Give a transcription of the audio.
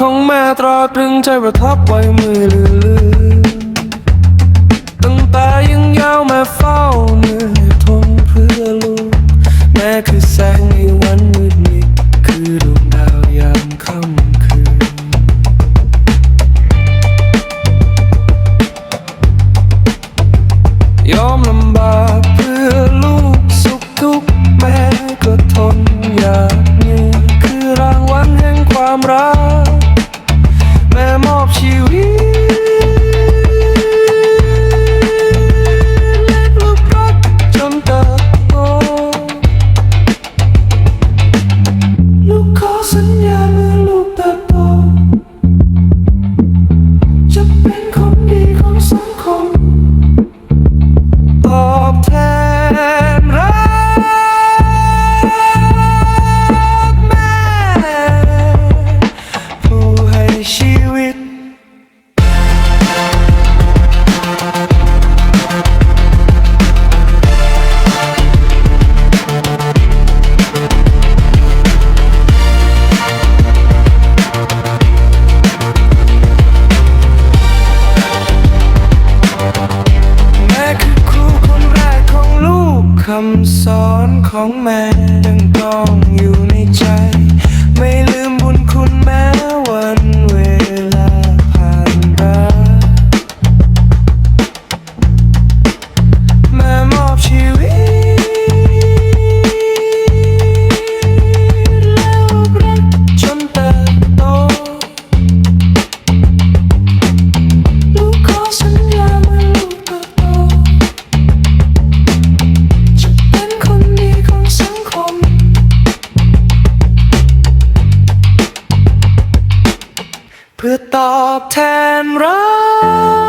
ตราตรึงใจประทับไว้มือลือลืตั้งแต่ยังยาวแม่เฝ้าเหนื่อยทนเพื่อลูกแม้คือแสงในวันมืดมิดคือดวงดาวยามค่ำคืนยอมลำบากเพื่อลูกสุขทุกแม้ก็ทนอยากนี้คือรางวัลแห่งความรัก ของแม่ยังต้องอยู่ พื่อตอบแทนรัก